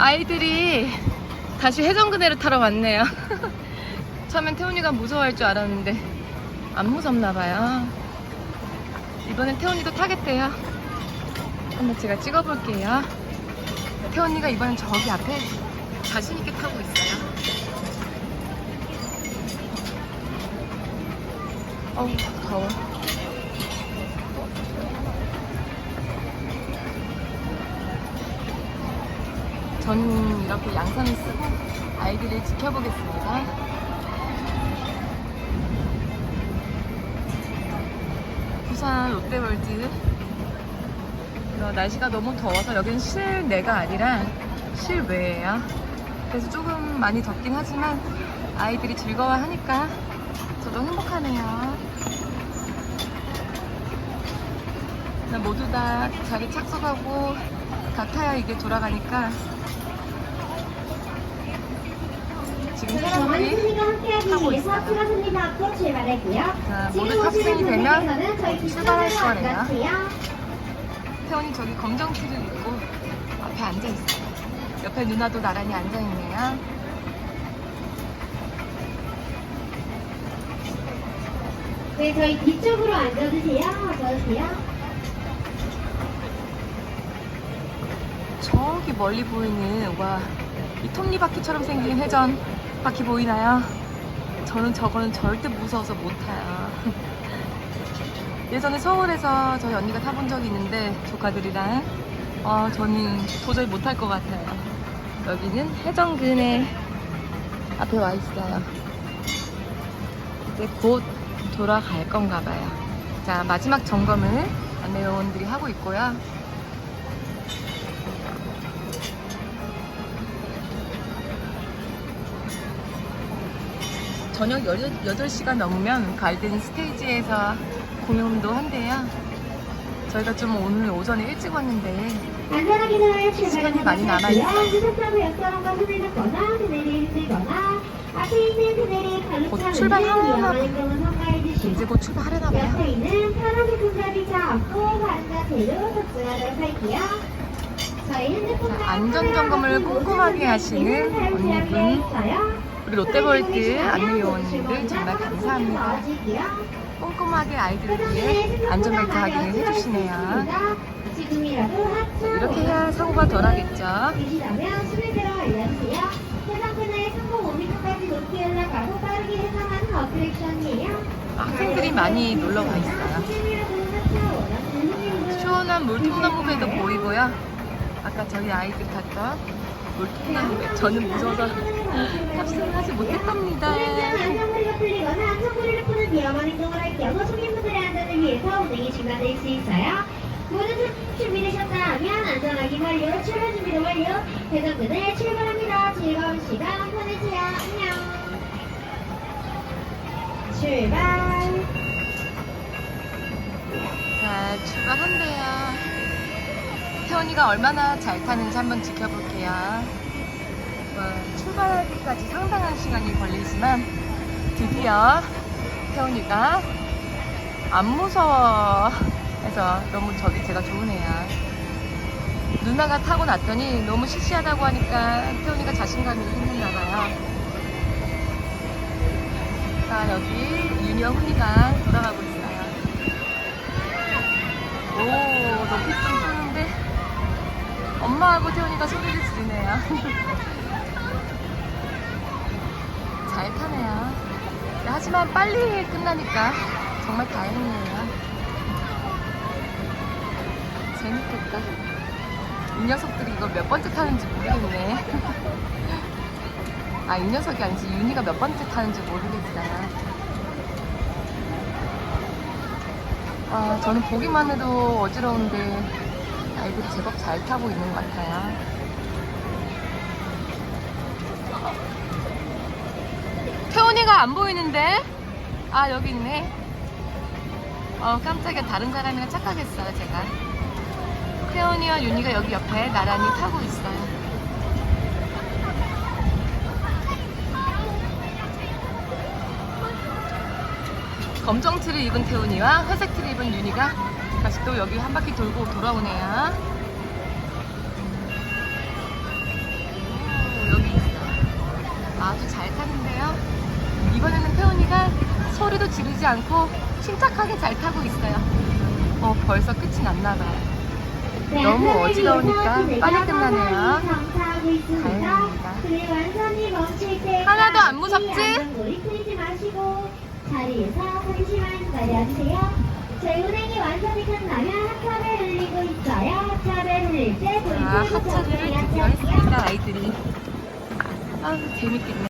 아이들이 다시 해전그네를 타러 왔네요. 처음엔 태훈이가 무서워할 줄 알았는데 안 무섭나 봐요. 이번엔 태훈이도 타겠대요. 한번 제가 찍어볼게요. 태훈이가 이번엔 저기 앞에 자신있게 타고 있어요. 어우, 더워. 저는 이렇게 양손을 쓰고 아이들을 지켜보겠습니다. 부산 롯데월드. 어, 날씨가 너무 더워서 여기는 실내가 아니라 실외예요. 그래서 조금 많이 덥긴 하지만 아이들이 즐거워하니까 저도 행복하네요. 나 모두 다 자리 착석하고 다 타야 이게 돌아가니까 지금 사람들이 저만순이가 함께하기 하고 위해서 손님 앞으로 출발할게요. 자, 지금 모두 오시는 탑승이 되면 분들께서는 저희 출발할 거예요. 앉아주세요. 태원이 저기 검정 티를 입고 앞에 앉아 있어요. 옆에 누나도 나란히 앉아 있네요. 네, 저희 뒤쪽으로 앉아주세요. 어서오세요. 저기 멀리 보이는 와 이 톱니바퀴처럼 생긴 회전 바퀴 보이나요? 저는 저거는 절대 무서워서 못 타요. 예전에 서울에서 저희 언니가 타본 적이 있는데 조카들이랑 어, 저는 도저히 못 탈 것 같아요. 여기는 해정근의 앞에 와 있어요. 이제 곧 돌아갈 건가 봐요. 자 마지막 점검을 안내요원들이 하고 있고요. 저녁 8시가 넘으면 갈든 스테이지에서 공연도 한대요. 저희가 좀 오늘 오전에 일찍 왔는데 시간이 많이. 남아있어요. 곧 출발하나 이제 곧 출발하려나 봐요. 안전점검을 꼼꼼하게 하시는 언니분, 우리 롯데월드 안내요원님들 정말 감사합니다. 꼼꼼하게 아이들을 위해 안전벨트 확인을 해주시네요. 이렇게 해야 사고가 덜하겠죠. 계시다면 숨을 들어 알려주세요. 해상근에 성공 5m까지 높이 올라가고 빠르게 해상하는 어트랙션이에요. 학생들이 많이 놀러 가 있어요. 시원한 물통나무배도 보이고요. 아까 저희 아이들 탔던 저는 무서워서 탑승을 하지 못했답니다. 안전거리가 풀리거나 청구리를 푸는 위험한 행동을 할 경우 손님분들의 안전을 위해서 운행이 중단될 수 있어요. 모두 준비되셨다 하면 안전하기 완료, 출발 준비도 완료. 대전근에 출발합니다. 즐거운 시간 보내세요. 안녕. 출발. 자, 출발한대요. 태원이가 얼마나 잘 타는지 한번 지켜볼게요. 어, 출발하기까지 상당한 시간이 걸리지만 드디어 태원이가 안 무서워 해서 너무 저기 제가 좋으네요. 누나가 타고 났더니 너무 시시하다고 하니까 태훈이가 자신감이 생겼나 봐요. 자, 여기 유니어 훈이가 돌아가고 있어요. 오, 높이 좀 엄마하고 태훈이가 소리를 지르네요. 잘 타네요. 네, 하지만 빨리 끝나니까 정말 다행이에요. 재밌겠다. 이 녀석들이 이걸 몇 번째 타는지 모르겠네. 아, 이 녀석이 아니지. 윤희가 몇 번째 타는지 모르겠어요. 아, 저는 보기만 해도 어지러운데 아이들이 제법 잘 타고 있는 것 같아요. 태훈이가 안 보이는데? 아, 여기 있네. 어, 깜짝이야. 다른 사람이랑 착각했어요, 제가. 태훈이와 윤희가 여기 옆에 나란히 타고 있어요. 검정 티를 입은 태훈이와 회색 티를 입은 윤희가 다시 또 여기 한 바퀴 돌고 돌아오네요. 여기 있어. 아주 잘 타는데요. 이번에는 태훈이가 소리도 지르지 않고 침착하게 잘 타고 있어요. 어, 벌써 끝이 났나 봐요. 너무 어지러우니까 빨리 끝나네요. 다행입니다. 하나도 안 무섭지? 빨리 끌지 마시고. 자리에서 잠시만 기다려주세요. 저희 운행이 완전히 끝나면 하차를 흘리고 있어요. 하차를 흘릴 때 아, 불빛을 하차를 드디어 했습니다, 아이들이. 아, 재밌겠네.